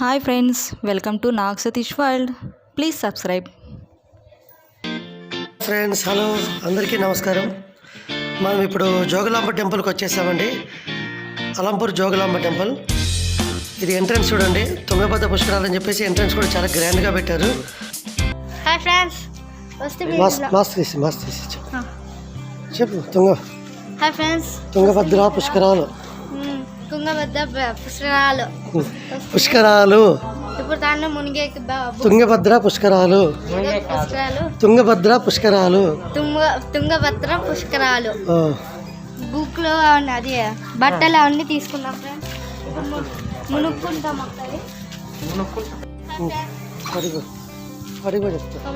Hi friends welcome to Nag Satish world please subscribe friends hello అందరికీ నమస్కారం. మనం ఇప్పుడు జోగులాంబ టెంపుల్కి వచ్చేసామండి. అలంపూర్ జోగులాంబ టెంపుల్. ఇది ఎంట్రన్స్ చూడండి. తుంగభద్ర పుష్కరాలు అని చెప్పేసి ఎంట్రన్స్ కూడా చాలా గ్రాండ్గా పెట్టారు. హాయ్ ఫ్రెండ్స్ వస్తే మీ మాస్ ఇంట్లో- మాస్ తీసి మాస్ తీసి. చెప్పు. తుంగ. హాయ్ ఫ్రెండ్స్ తుంగభద్ర పుష్కరాలు. పుష్కరాలు. పుష్కరాలు. ఇప్పుడు దాన్ని మునిగే తుంగభద్ర పుష్కరాలు. మునిగే పుష్కరాలు. తుంగభద్ర పుష్కరాలు. తుంగ తుంగభద్ర పుష్కరాలు. బుక్లో అవన్నీ అది బట్టలు అవన్నీ తీసుకున్నాం ఫ్రెండ్స్. మునుక్కుంటాం అడిగో అడిగో చెప్తా.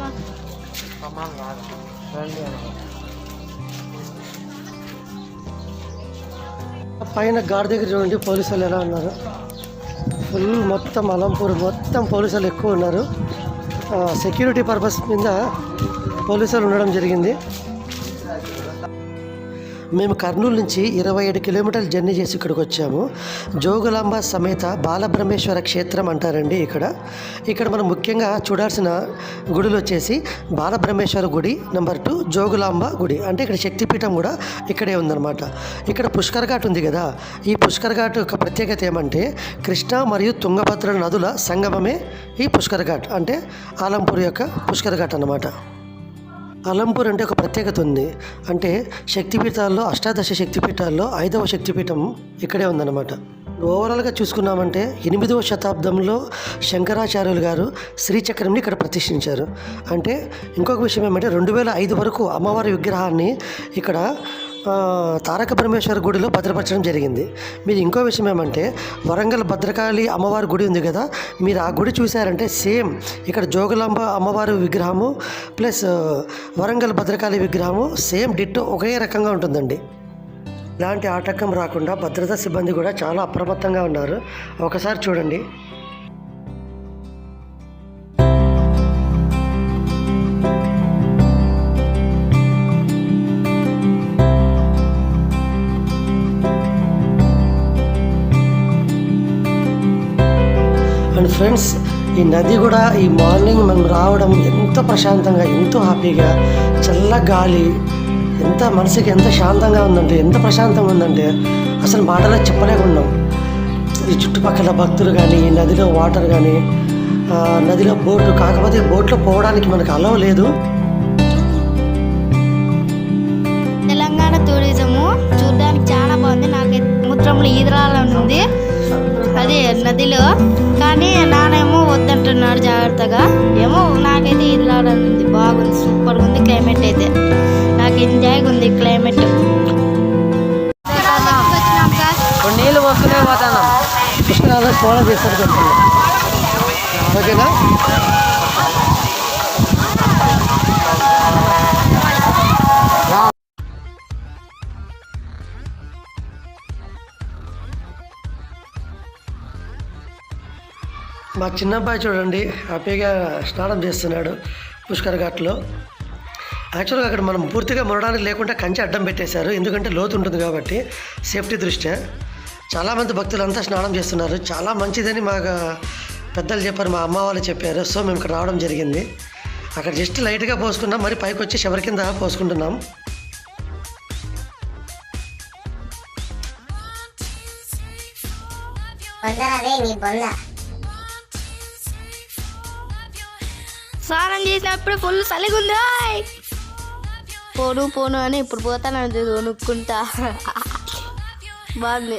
పైన గాడి దగ్గర చూడండి పోలీసు వాళ్ళు ఎలా ఉన్నారు. ఫుల్ మొత్తం అలంపూర్ మొత్తం పోలీసు వాళ్ళు ఎక్కువ ఉన్నారు. సెక్యూరిటీ పర్పస్ మీద పోలీసు ఉండడం జరిగింది. మేము కర్నూలు నుంచి ఇరవై ఏడు కిలోమీటర్లు జర్నీ చేసి ఇక్కడికి వచ్చాము. జోగులాంబ సమేత బాలబ్రహ్మేశ్వర క్షేత్రం అంటారండి ఇక్కడ. ఇక్కడ మనం ముఖ్యంగా చూడాల్సిన గుడులు వచ్చేసి బాలబ్రహ్మేశ్వర గుడి నెంబర్ టూ జోగులాంబ గుడి. అంటే ఇక్కడ శక్తిపీఠం కూడా ఇక్కడే ఉందన్నమాట. ఇక్కడ పుష్కర్ ఘాట్ ఉంది కదా. ఈ పుష్కర్ ఘాట్ యొక్క ప్రత్యేకత ఏమంటే కృష్ణ మరియు తుంగభద్ర నదుల సంగమమే ఈ పుష్కర్ ఘాట్. అంటే ఆలంపూర్ యొక్క పుష్కర్ ఘాట్ అన్నమాట. అలంపూర్ అంటే ఒక ప్రత్యేకత ఉంది. అంటే శక్తిపీఠాల్లో అష్టాదశ శక్తిపీఠాల్లో ఐదవ శక్తిపీఠం ఇక్కడే ఉందన్నమాట. ఓవరాల్గా చూసుకున్నామంటే ఎనిమిదవ శతాబ్దంలో శంకరాచార్యులు గారు శ్రీచక్రంని ఇక్కడ ప్రతిష్ఠించారు. అంటే ఇంకొక విషయం ఏమంటే రెండు వేల ఐదు వరకు అమ్మవారి విగ్రహాన్ని ఇక్కడ తారక పరమేశ్వర గుడిలో భద్రపరచడం జరిగింది. మీరు ఇంకో విషయం ఏమంటే వరంగల్ భద్రకాళి అమ్మవారి గుడి ఉంది కదా మీరు ఆ గుడి చూసారంటే సేమ్ ఇక్కడ జోగులాంబ అమ్మవారి విగ్రహము ప్లస్ వరంగల్ భద్రకాళి విగ్రహము సేమ్ డిట్టో ఒకే రకంగా ఉంటుందండి. ఇలాంటి ఆటంకం రాకుండా భద్రతా సిబ్బంది కూడా చాలా అప్రమత్తంగా ఉన్నారు. ఒకసారి చూడండి. ఫ్రెండ్స్ ఈ నది కూడా ఈ మార్నింగ్ మనం రావడం ఎంతో ప్రశాంతంగా ఎంతో హ్యాపీగా చల్ల గాలి ఎంత మనసుకి ఎంత శాంతంగా ఉందంటే ఎంత ప్రశాంతంగా ఉందంటే అసలు మాటలో చెప్పలేకున్నాం. ఈ చుట్టుపక్కల భక్తులు కానీ ఈ నదిలో వాటర్ కానీ నదిలో బోటు కాకపోతే బోట్లో పోవడానికి మనకు అలవ లేదు. జాగ్రత్తగా ఏమో నాకైతే ఈదరాలని ఉంది బాగుంది సూపర్ ఉంది క్లైమేట్ అయితే. నాకు ఎంజాయ్గా ఉంది క్లైమేట్ నీళ్ళు వస్తూనే పోతాను. పుష్కరాలు స్నానం చేస్తారు ఓకేనా? మా చిన్నబ్బాయి చూడండి హ్యాపీగా స్నానం చేస్తున్నాడు పుష్కర్ ఘాట్లో. యాక్చువల్గా అక్కడ మనం పూర్తిగా మునడానికి లేకుండా కంచె అడ్డం పెట్టేశారు ఎందుకంటే లోతు ఉంటుంది కాబట్టి సేఫ్టీ దృష్ట్యా. చాలామంది భక్తులంతా స్నానం చేస్తున్నారు చాలా మంచిదని మా పెద్దలు చెప్పారు మా అమ్మ వాళ్ళు చెప్పారు సో మేము ఇక్కడ రావడం జరిగింది. అక్కడ జస్ట్ లైట్గా పోసుకున్నాం మరి పైకి వచ్చి శవరి కింద పోసుకుంటున్నాం. స్నానం చేసినప్పుడు ఫుల్ చలిగా ఉంది ఓయ్. పోను పోను అని ఇప్పుడు పోతాను చూడు వణుక్కుంటా. బాగుంది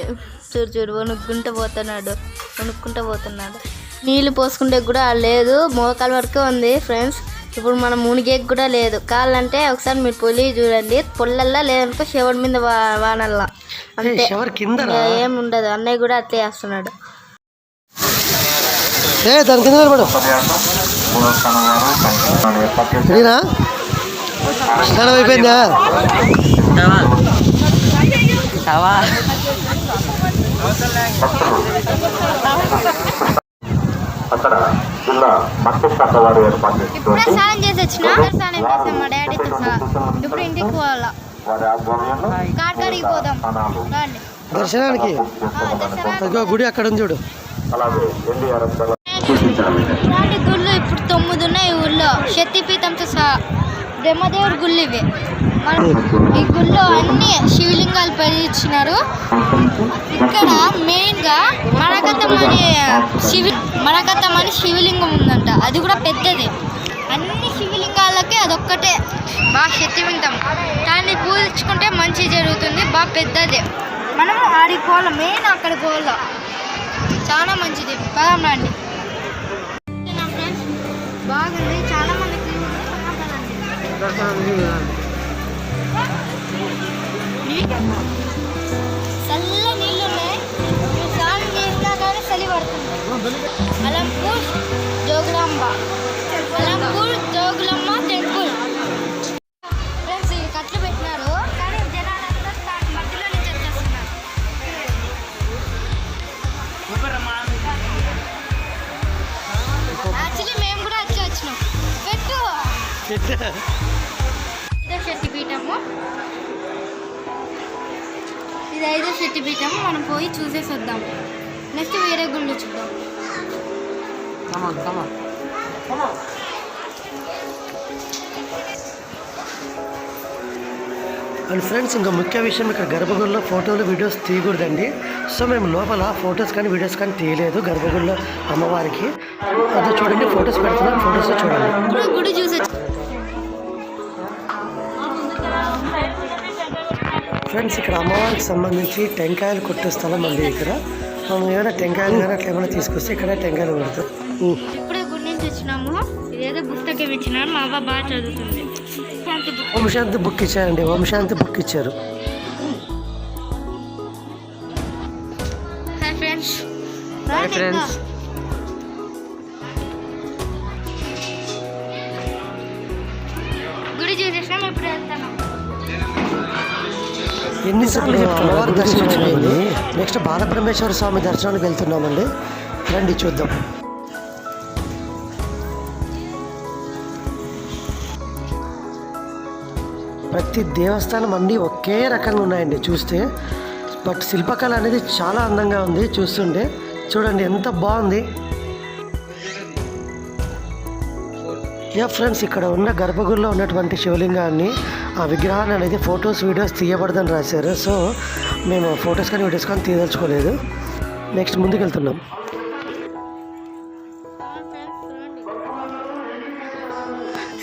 చూడు చూడు వణుక్కుంటా పోతున్నాడు వణుక్కుంటా పోతున్నాడు. నీళ్ళు పోసుకుంటే కూడా లేదు మోకాల వరకే ఉంది ఫ్రెండ్స్. ఇప్పుడు మనం మునిగేకి కూడా లేదు. కాళ్ళంటే ఒకసారి మీరు పొలి చూడండి పొల్లల్లా లేదనుకో శివుడి మీద వానల్లా. కింద ఇంకా ఏముండదు అన్నయ్య కూడా అట్లే చేస్తున్నాడు. ఏ దాని కింద స్నానం అయిపోయిందా? అక్కడ జిల్లా శాఖ వారు ఏర్పాటు స్నానం చేసి వచ్చిన స్నానం చేసాం మా డాడీతో సహా ఇప్పుడు ఇంటికి పోవాలా. పోదాం. దర్శనానికి? గుడి అక్కడ ఉంది చూడు. అలాగే ఎన్డీఆర్ఎఫ్ ఇలాంటి గుళ్ళు ఇప్పుడు తొమ్మిది ఉన్నాయి ఈ ఊళ్ళో. శక్తిపీఠంతో సహా బ్రహ్మదేవుడి గుళ్ళు ఇవి. మనం ఈ గుళ్ళో అన్ని శివలింగాలు పరిచినారు ఇక్కడ మెయిన్గా మరకతం అనే శివ మరకతం అని శివలింగం ఉందంట. అది కూడా పెద్దది. అన్ని శివలింగాలకి అదొక్కటే బాగా శక్తివంతం దాన్ని పూజించుకుంటే మంచి జరుగుతుంది. బాగా పెద్దది. మనం ఆడికి పోవాలి. మెయిన్ అక్కడ పోవాలి. చాలా మంచిది. పదం రండి. బాగుంది. చాలా మంది. చల్ల నీళ్ళు ఉన్నాయి. స్నానం చేసినా కానీ చలి పడుతుంది. అలంపూర్ జోగులాంబ. అలంపూర్ జోగులమ్మ ఐదో శక్తి పీఠము. ఇది ఐదో శక్తి పీఠము. మనం పోయి చూసేసి వద్దాం నెక్స్ట్ వేరే గుళ్ళు చూద్దాం. అండ్ ఫ్రెండ్స్ ఇంకా ముఖ్య విషయం ఇక్కడ గర్భగుడిలో ఫోటోలు వీడియోస్ తీయకూడదండి. సో మేము లోపల ఫొటోస్ కానీ వీడియోస్ కానీ తీయలేదు గర్భగుడిలో అమ్మవారికి. అదే చూడండి ఫొటోస్ పెడుతున్నాం ఫొటోస్లో చూడండి. గుడి చూసి ఫ్రెండ్స్ ఇక్కడ అమ్మవారికి సంబంధించి టెంకాయలు కొట్టే స్థలం ఉంది ఇక్కడ. మనం ఏమైనా టెంకాయలు కానీ అట్లా ఏమైనా తీసుకొస్తే ఇక్కడ టెంకాయలు కొడతాం. ఇప్పుడే గుడి నుంచి వచ్చినాము. ఇదేదో పుస్తకం మా అవ్వ బాగా చదువుతుంది. శాంతి బుక్. ఇచ్చారండి. ఓం శాంతి బుక్ ఇచ్చారు. Hi friends. ఎన్నిసార్లు అమ్మవారి దర్శనం అయిపోయింది. నెక్స్ట్ బాలబ్రహ్మేశ్వర స్వామి దర్శనానికి వెళ్తున్నామండి. రండి చూద్దాం. ప్రతి దేవస్థానం అన్నీ ఒకే రకంగా ఉన్నాయండి చూస్తే. బట్ శిల్పకళ అనేది చాలా అందంగా ఉంది చూస్తుంటే. చూడండి ఎంత బాగుంది. యా ఫ్రెండ్స్ ఇక్కడ ఉన్న గర్భగుడిలో ఉన్నటువంటి శివలింగాన్ని ఆ విగ్రహాన్ని అనేది ఫొటోస్ వీడియోస్ తీయబడదని రాశారు. సో మేము ఫొటోస్ కానీ వీడియోస్ కానీ తీయదలుచుకోలేదు. నెక్స్ట్ ముందుకు వెళ్తున్నాం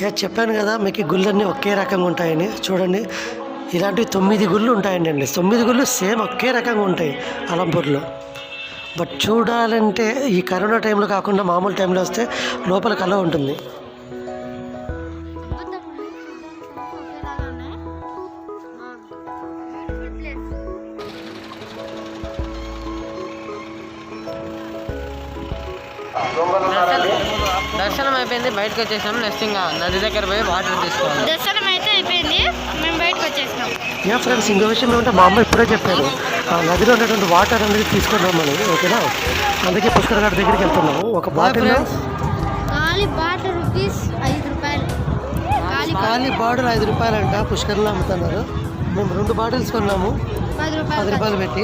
యా చెప్పాను కదా మీకు ఈ గుళ్ళన్నీ ఒకే రకంగా ఉంటాయని. చూడండి ఇలాంటివి తొమ్మిది గుళ్ళు ఉంటాయండి అండి. తొమ్మిది గుళ్ళు సేమ్ ఒకే రకంగా ఉంటాయి అలంపూర్లో. బట్ చూడాలంటే ఈ కరోనా టైంలో కాకుండా మామూలు టైంలో వస్తే లోపల కళ ఉంటుంది. దర్శనం అయిపోయింది బయటకు వచ్చేసాం. నెక్స్ట్ ఇంకా నది దగ్గర పోయి వాటర్ తీసుకోవాలి. దర్శనం అయితే అయిపోయింది. మేము బయటకు వచ్చేసినాం. యా ఫ్రెండ్స్ ఇంకో విషయం ఏమంటే మా అమ్మ ఇప్పుడే చెప్పారు. ఆ నదిలో ఉన్నటువంటి వాటర్ అనేది తీసుకున్నాం మనం ఓకేనా? అందుకే పుష్కర్ గారి దగ్గరికి వెళ్తున్నాము ఒక బాటిల్ ఖాళీ బాటిల్ రూపీస్ ఐదు రూపాయలు. ఖాళీ ఖాళీ బాటిల్ ఐదు రూపాయలంట పుష్కర్లో అమ్ముతున్నారు. మేము రెండు బాటిల్స్ కొన్నాము. పది రూపాయలు రూపాయలు పెట్టి.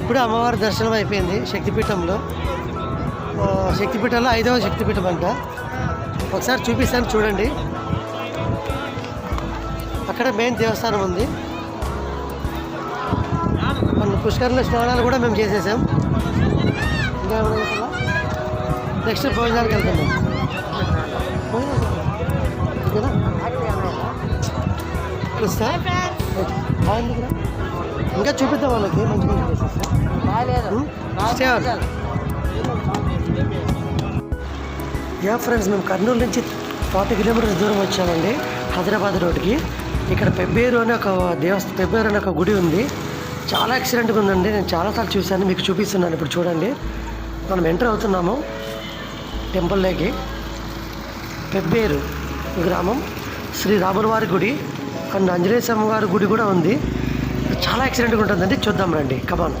ఇప్పుడే అమ్మవారి దర్శనం అయిపోయింది శక్తిపీఠంలో. శక్తిపీఠంలో ఐదవ శక్తిపీఠం అంట. ఒకసారి చూపిస్తాను చూడండి. అక్కడ మెయిన్ దేవస్థానం ఉంది. మన పుష్కర్లో స్నానాలు కూడా మేము చేసేసాం. ఇంకా నెక్స్ట్ బాగుంది కదా? ఇంకా చూపిద్దాం వాళ్ళకి. మంచి మంచి యా ఫ్రెండ్స్ మేము కర్నూలు నుంచి ఫార్టీ కిలోమీటర్స్ దూరం వచ్చామండి హైదరాబాద్ రోడ్కి ఇక్కడ పెబ్బేరు అనే ఒక దేవస్థ పెబ్బేరు అనే ఒక గుడి ఉంది. చాలా యాక్సిడెంట్గా ఉందండి నేను చాలాసార్లు చూశాను మీకు చూపిస్తున్నాను ఇప్పుడు చూడండి. మనం ఎంటర్ అవుతున్నాము టెంపుల్లోకి పెబ్బేరు గ్రామం శ్రీ రాముల వారి గుడి అండ్ ఆంజనేయ స్వామి వారి గుడి కూడా ఉంది. చాలా యాక్సిడెంట్గా ఉంటుందండి చూద్దాం రండి కమాను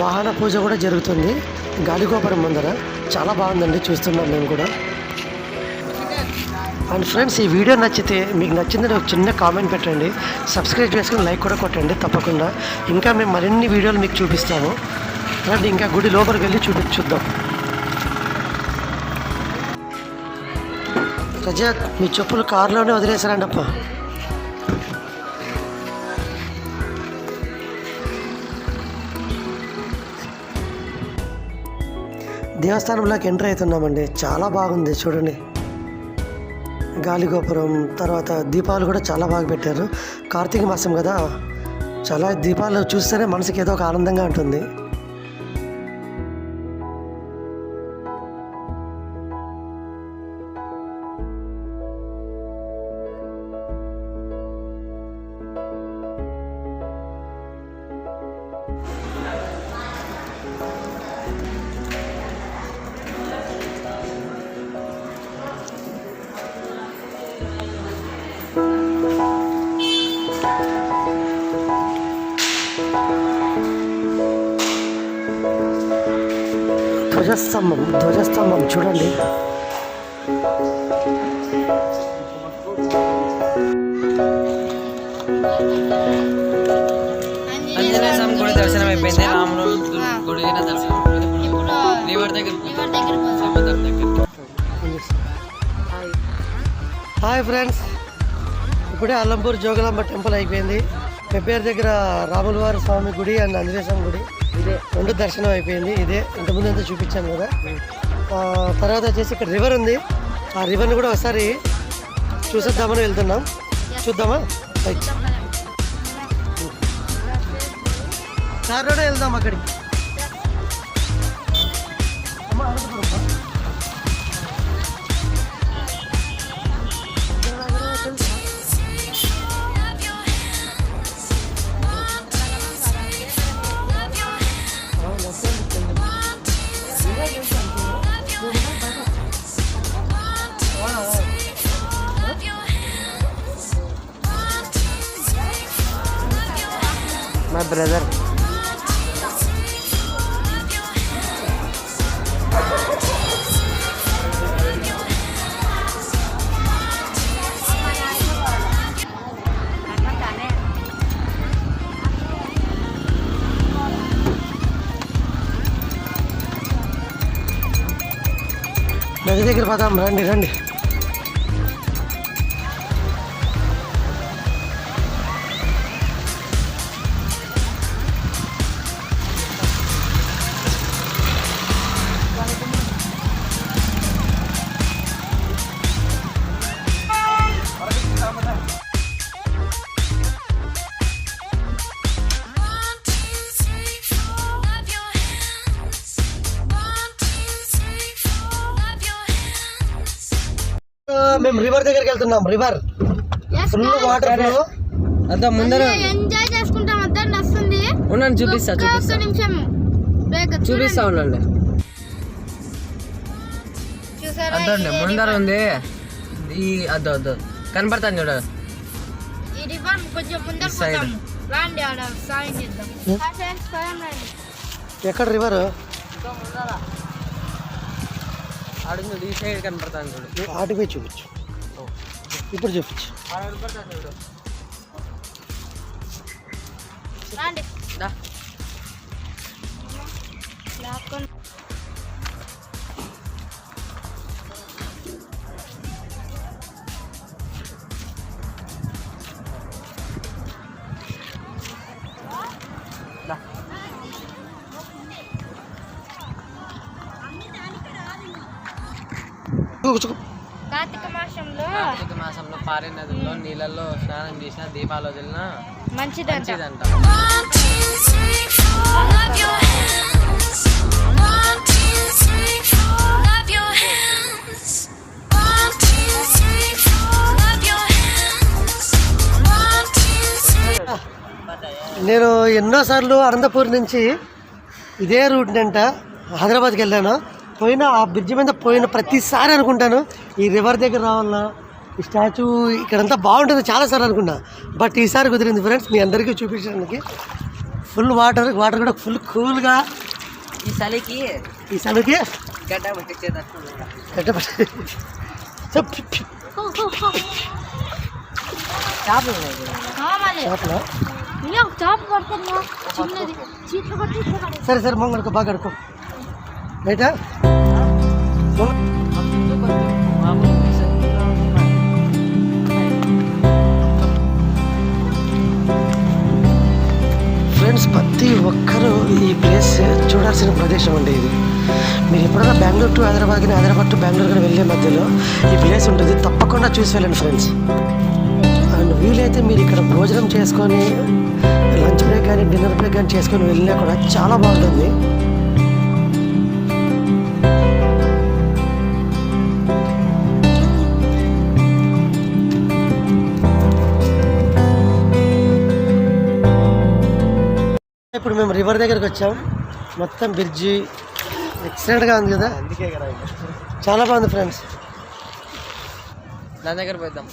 వాహన పూజ కూడా జరుగుతుంది. గాలిగోపురం ముందర. చాలా బాగుందండి చూస్తున్నాం మేము కూడా. అండ్ ఫ్రెండ్స్ ఈ వీడియో నచ్చితే మీకు నచ్చిందని ఒక చిన్న కామెంట్ పెట్టండి. సబ్స్క్రైబ్ చేసుకుని లైక్ కూడా కొట్టండి తప్పకుండా. ఇంకా మేము మరిన్ని వీడియోలు మీకు చూపిస్తాము. రండి ఇంకా గుడి లోపలికి వెళ్ళి చూపి చూద్దాం. రజాక్ మీ చెప్పులు కారులోనే వదిలేసారండి దేవస్థానంలోకి ఎంటర్ అవుతున్నామండి. చాలా బాగుంది చూడండి. గాలిగోపురం తర్వాత దీపాలు కూడా చాలా బాగా పెట్టారు. కార్తీక మాసం కదా. చాలా దీపాలు చూస్తేనే మనసుకి ఏదో ఒక ఆనందంగా ఉంటుంది. ధ్వజస్తంభం ధ్వజస్తంభం చూడండి. ఆంజనేయ స్వామి గుడి దర్శనం. అయిపోయింది రాముడు గుడి కూడా దర్శనం అయిపోయింది. ఇప్పుడు రివర్ దగ్గర రివర్ దగ్గర పోదాం. సముద్రం దగ్గర. హాయ్. ఫ్రెండ్స్. ఇప్పుడే అల్లంపూర్ జోగులాంబ టెంపుల్ అయిపోయింది. పెబ్బేరు దగ్గర రాములవారి స్వామి గుడి అండ్ ఆంజనేయ స్వామి గుడి. రెండు దర్శనం అయిపోయింది. ఇదే ఇంతకుముందు అంతా చూపించాను కదా. తర్వాత వచ్చేసి ఇక్కడ రివర్ ఉంది. ఆ రివర్ని కూడా ఒకసారి చూసేద్దామని వెళ్తున్నాం. చూద్దామా? రైట్ కార్లోనే వెళ్దాం అక్కడికి. అమ్మా, అడుగుతున్నామ్మా. మై బ్రదర్ నది దగ్గర పోదాం రండి రండి మేము రివర్ దగ్గరికి వెళ్తున్నాం రివర్ ఫుల్. వాటర్ ఫ్లో ముందర ఎంజాయ్ చేసుకుంటాం వద్దండి వస్తుంది ఉండండి చూపిస్తా చూపిస్తా. నిమిషం. చూపిస్తా ఉండండి. చూసారా? అద్దండి ముందర ఉంది. ఈ అద్దు అద్దు. కనపడతాను చూడ. ఈ రివర్ కొంచెం ముందర ఈ side. పోతాం. రాండి ఆడ సాయం చేద్దాం. హాయ్ ఫ్రెండ్స్ పోదాం రండి. ఎక్కడ రివర్ అడుగు ఈ సైడ్ కనపడతాను చూడు ఆటిపోయి చూపించు ఇప్పుడు చూపించు ఆడ కనపడతాను చూడు రాండి పారే నదుల్లో నీళ్ళల్లో స్నానం చేసిన దీపాలు వదిలిన మంచిదంట. మంచిదంట. నేను ఎన్నోసార్లు అనంతపూర్ నుంచి ఇదే రూట్ అంట హైదరాబాద్కి వెళ్ళాను. పోయిన ఆ బ్రిడ్జ్ మీద పోయిన ప్రతిసారి అనుకుంటాను ఈ రివర్ దగ్గర రావాలన్నా ఈ స్టాచ్యూ ఇక్కడంతా బాగుంటుంది చాలాసార్లు అనుకున్నా. బట్ ఈసారి కుదిరింది ఫ్రెండ్స్ మీ అందరికీ చూపించడానికి ఫుల్ వాటర్ వాటర్ కూడా ఫుల్ కూల్గా ఈ చలికి ఈ సనుకి గడ్డ కొట్టి సరే సరే మొంగడుకో బాగా కడుకో బయట ప్రతి ఒక్కరూ ఈ ప్లేస్ చూడాల్సిన ప్రదేశం అండి ఇది. మీరు ఎప్పుడైనా బెంగళూరు టు హైదరాబాద్ కానీ హైదరాబాద్ టు బెంగళూరు కానీ వెళ్ళే మధ్యలో ఈ ప్లేస్ ఉంటుంది. తప్పకుండా చూసి వెళ్ళండి ఫ్రెండ్స్ అండ్ వీలైతే మీరు ఇక్కడ భోజనం చేసుకొని లంచ్ బ్రేక్ కానీ డిన్నర్ బ్రేక్ కానీ చేసుకొని వెళ్ళినా కూడా చాలా బాగుంటుంది. ఇప్పుడు మేము రివర్ దగ్గరికి వచ్చాం. మొత్తం బ్రిడ్జి ఎక్సలెంట్గా ఉంది కదా? చాలా బాగుంది ఫ్రెండ్స్ దాని దగ్గర పోయిద్దాం.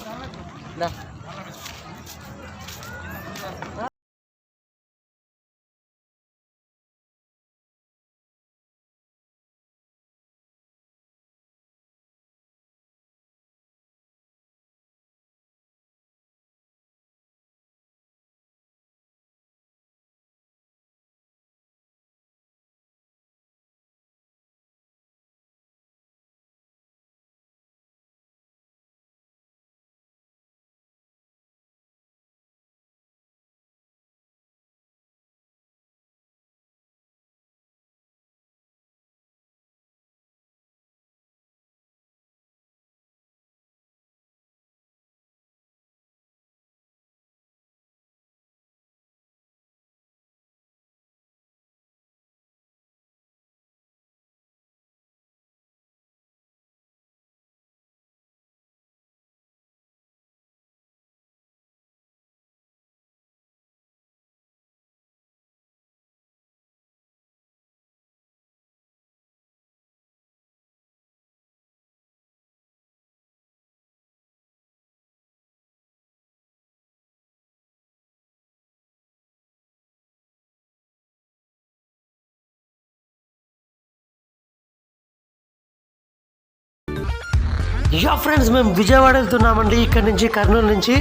యా ఫ్రెండ్స్ మేము విజయవాడ వెళ్తున్నామండి. ఇక్కడ నుంచి కర్నూలు నుంచి.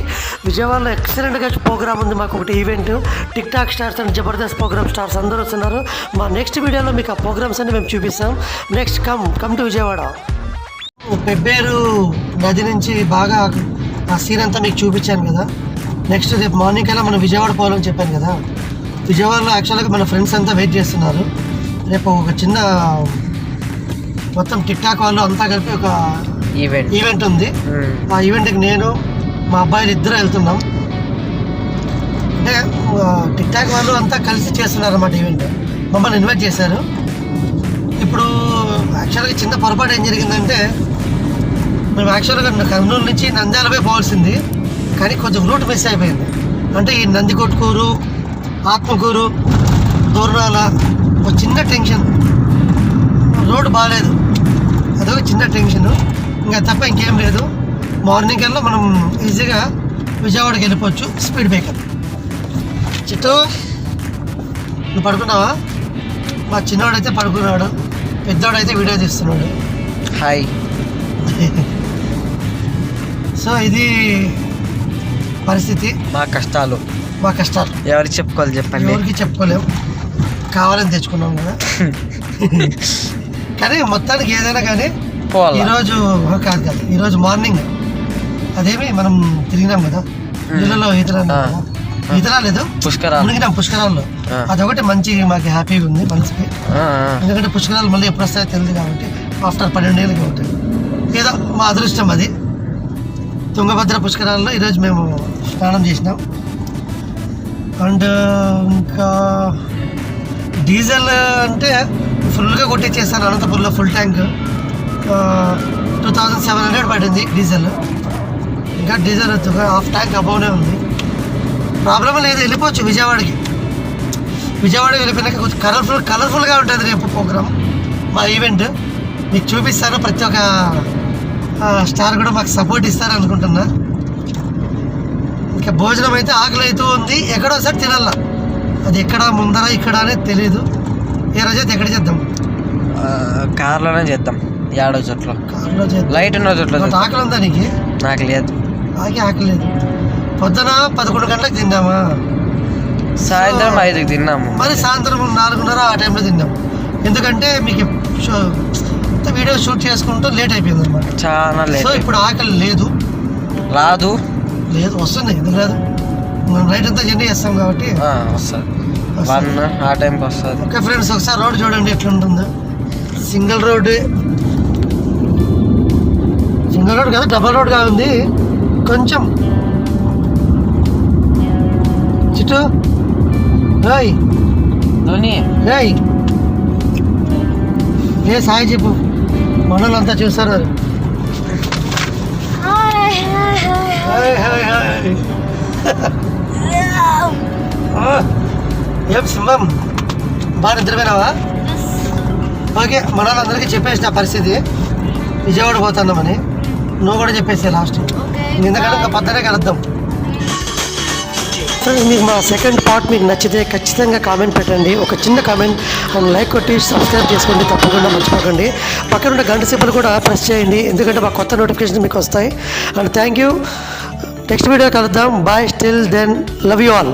విజయవాడలో ఎక్సలెంట్గా ప్రోగ్రామ్ ఉంది. మాకు ఒకటి event TikTok stars and Jabardasth program stars అందరూ వస్తున్నారు. మా నెక్స్ట్ వీడియోలో మీకు ఆ ప్రోగ్రామ్స్ అన్ని మేము చూపిస్తాం. Next come come to Vijayawada. Pebbair నది నుంచి బాగా ఆ సీన్ అంతా మీకు చూపించాను కదా. నెక్స్ట్ రేపు మార్నింగ్ కల్లా మనం విజయవాడ పోవాలని చెప్పాను కదా. విజయవాడలో యాక్చువల్గా మన ఫ్రెండ్స్ అంతా వెయిట్ చేస్తున్నారు. రేపు ఒక చిన్న మొత్తం టిక్ టాక్ వాళ్ళు అంతా కలిపి ఒక ఈవెంట్. ఈవెంట్ ఉంది. మ్మ్. ఆ ఈవెంట్కి నేను మా అబ్బాయిలు ఇద్దరు వెళ్తున్నాం. అంటే టిక్ టాక్ వాళ్ళు అంతా కలిసి చేస్తున్నారు అన్నమాట ఈవెంట్. మమ్మల్ని ఇన్వైట్ చేశారు. ఇప్పుడు యాక్చువల్గా చిన్న పొరపాటు ఏం జరిగిందంటే మేము యాక్చువల్గా కర్నూలు నుంచి నంద్యాలపై పోవాల్సింది. కానీ కొంచెం రూట్ మిస్ అయిపోయింది. అంటే ఈ నందికొట్కూరు ఆత్మకూరు దూర్నాల ఒక చిన్న టెన్షన్. రోడ్ బాగాలేదు అదొక చిన్న టెన్షన్. ఇంకా తప్ప ఇంకేం లేదు. మార్నింగ్ కల్లా మనం ఈజీగా విజయవాడకి వెళ్ళిపోవచ్చు. స్పీడ్ బ్రేకర్ చిట్టు నువ్వు పడుకున్నావా? మా చిన్నవాడైతే పడుకున్నాడు. పెద్దవాడైతే వీడియో తీస్తున్నాడు. హాయ్ సో ఇది పరిస్థితి. మా కష్టాలు. మా కష్టాలు. ఎవరికి చెప్పుకోవాలి చెప్పండి? ఎవరికి చెప్పుకోలేం. కావాలని తెచ్చుకున్నాం కదా. కానీ మొత్తానికి ఏదైనా కానీ పోవాలా ఈరోజు కాదు కాదు. ఈరోజు మార్నింగ్. అదేమి మనం తిరిగినాం కదా? నీళ్ళలో ఈతలా లేదు పుష్కరాలు. మునిగినాం పుష్కరాల్లో. అదొకటి మంచి మాకు హ్యాపీగా ఉంది మనసుకి. ఎందుకంటే పుష్కరాలు మళ్ళీ ఎప్పుడు వస్తాయో తెలియదు కాబట్టి ఆఫ్టర్ పన్నెండేళ్ళు కాబట్టి. ఏదో మా అదృష్టం అది. తుంగభద్ర పుష్కరాల్లో ఈరోజు మేము స్నానం చేసినాం. అండ్ ఇంకా డీజిల్ అంటే ఫుల్గా కొట్టించేస్తాను అనంతపురంలో full tank two thousand seven hundred పడింది డీజిల్. ఇంకా డీజిల్ హాఫ్ ట్యాంక్ అబౌనే ఉంది. ప్రాబ్లం లేదు వెళ్ళిపోవచ్చు విజయవాడకి. విజయవాడ వెళ్ళిపోయినాక కొంచెం కలర్ఫుల్ కలర్ఫుల్గా ఉంటుంది రేపు ప్రోగ్రామ్ మా ఈవెంట్ మీకు చూపిస్తాను ప్రతి ఒక్క స్టార్ కూడా మాకు సపోర్ట్ ఇస్తారు అనుకుంటున్నా. ఇంకా భోజనం అయితే ఆకలి అవుతూ ఉంది. ఎక్కడో ఒకసారి తినాల? అది ఎక్కడ ముందర ఇక్కడ అనేది తెలియదు ఏ రోజు అయితే ఎక్కడ చేద్దాం? కార్లోనే చేద్దాం. ఏడో చోట్ల లైట్ ఉన్న చోట్ల నాకు. ఆకలి ఉందా నీకు? నాకు లేదు. ఆకి ఆకలి లేదు. పొద్దున పదకొండు గంటలకు తిన్నామా? సాయంత్రం ఐదుకి తిన్నాము. మరి సాయంత్రం నాలుగున్నర ఆ టైంలో తిన్నాం. ఎందుకంటే మీకు వీడియో షూట్ చేసుకుంటూ లేట్ అయిపోయింది అనమాట చాలా సో లేట్ ఇప్పుడు ఆకలి లేదు. రాదు. లేదు వస్తుంది ఎందుకు లేదు మనం నైట్ అంతా జర్నీ చేస్తాం కాబట్టి. వస్తుంది. వన్ ఆ టైంకి వస్తుంది. ఓకే ఫ్రెండ్స్ ఒకసారి రోడ్ చూడండి ఎట్లుంటుందో. సింగిల్ రోడ్ సింగిల్ రోడ్ కాదు డబల్ రోడ్గా ఉంది కొంచెం. చిట్టు. రాయ్ ధోని. రాయ్ ఏ సాయి చెప్పు. మనోళ్ళంతా చూస్తారు హాయ్ హాయ్ హాయ్ ఆ, ఏం సింహం? బాగా నిద్రపోయినావా? ఓకే మన వాళ్ళందరికీ చెప్పేసిన పరిస్థితి. విజయవాడ పోతున్నామని నువ్వు కూడా చెప్పేసే లాస్ట్ ఎందుకంటే ఇంకా పొద్దునే కలుద్దాం. ఫ్రెండ్స్ మీకు మా సెకండ్ పార్ట్ మీకు నచ్చితే ఖచ్చితంగా కామెంట్ పెట్టండి. ఒక చిన్న కామెంట్ అండ్ లైక్ కొట్టి సబ్స్క్రైబ్ చేసుకోండి. తప్పకుండా మర్చిపోకండి. పక్కన ఉన్న గంట సింబల్ కూడా ప్రెస్ చేయండి. ఎందుకంటే మా కొత్త నోటిఫికేషన్ మీకు వస్తాయి. And thank you next video కలుద్దాం. Bye still then love you all